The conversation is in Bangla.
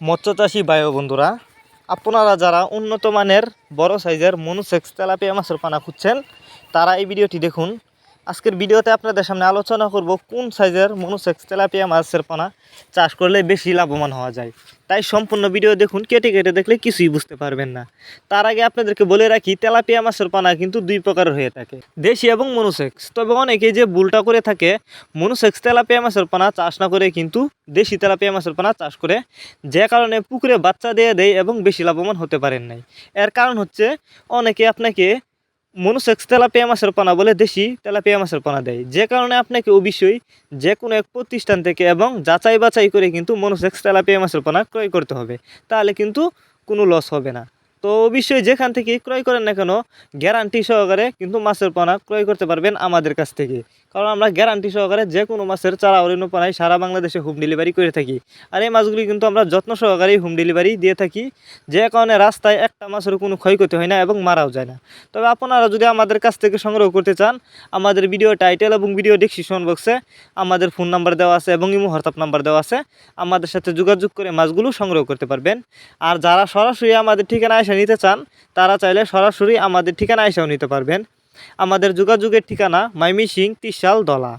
মৎস্যচাষী বায়ু বন্ধুরা, আপনারা যারা উন্নত মানের বড় সাইজের মনুসেক্স তেলাপিয়া মাছের পানা খুঁজছেন, তারা এই ভিডিওটি দেখুন। আজকের ভিডিওতে আপনাদের সামনে আলোচনা করব কোন সাইজের মনুসেক্স তেলাপিয়া মাছের পানা চাষ করলে বেশি লাভবান হওয়া যায়। তাই সম্পূর্ণ ভিডিও দেখুন, কেটে কেটে দেখলে কিছুই বুঝতে পারবেন না। তার আগে আপনাদেরকে বলে রাখি, তেলাপিয়া মাছের পানা কিন্তু দুই প্রকারের হয়ে থাকে, দেশি এবং মনুসেক্স। তবে অনেকে যে ভুলটা করে থাকে, মনুসেক্স তেলাপিয়া মাছের পানা চাষ না করে কিন্তু দেশি তেলাপিয়া মাছের পানা চাষ করে, যে কারণে পুকুরে বাচ্চা দিয়ে দেয় এবং বেশি লাভবান হতে পারেন নাই। এর কারণ হচ্ছে, অনেকে আপনাকে মনুসেক্স তেলাপিয়া মাছের পানা বলে দেশি তেলাপিয়া মাছের পানা দেয়। যে কারণে আপনাকে অবশ্যই যে কোনো এক প্রতিষ্ঠান থেকে এবং যাচাই বাছাই করে কিন্তু মনুসেক্স তেলাপিয়া মাছের পানা ক্রয় করতে হবে। তাহলে কিন্তু কোনো লস হবে না। তো অবশ্যই যেখান থেকে ক্রয় করেন না কেন গ্যারান্টি সহকারে কিন্তু মাছের পানা ক্রয় করতে পারবেন আমাদের কাছ থেকে। কারণ আমরা গ্যারান্টি সহকারে যে কোনো মাছের চারা অরণ্য পানায় সারা বাংলাদেশে হোম ডেলিভারি করে থাকি। আর এই মাছগুলি কিন্তু আমরা যত্ন সহকারেই হোম ডেলিভারি দিয়ে থাকি। যে কারণে রাস্তায় একটা মাছের কোনো ক্ষয়ক্ষতি হয় না এবং মারাও যায় না। তবে আপনারা যদি আমাদের কাছ থেকে সংগ্রহ করতে চান, আমাদের ভিডিও টাইটেল এবং ভিডিও ডিসক্রিপশন বক্সে আমাদের ফোন নাম্বার দেওয়া আছে এবং ইমো হোয়াটসঅ্যাপ নাম্বার দেওয়া আছে। আমাদের সাথে যোগাযোগ করে মাছগুলো সংগ্রহ করতে পারবেন। আর যারা সরাসরি আমাদের ঠিকানা এসে নিতে চান, তারা চাইলে সরাসরি আমাদের ঠিকানা এসেও নিতে পারবেন। আমাদের যোগাযোগের ঠিকানা মাইমি সিং তিসাল দলা।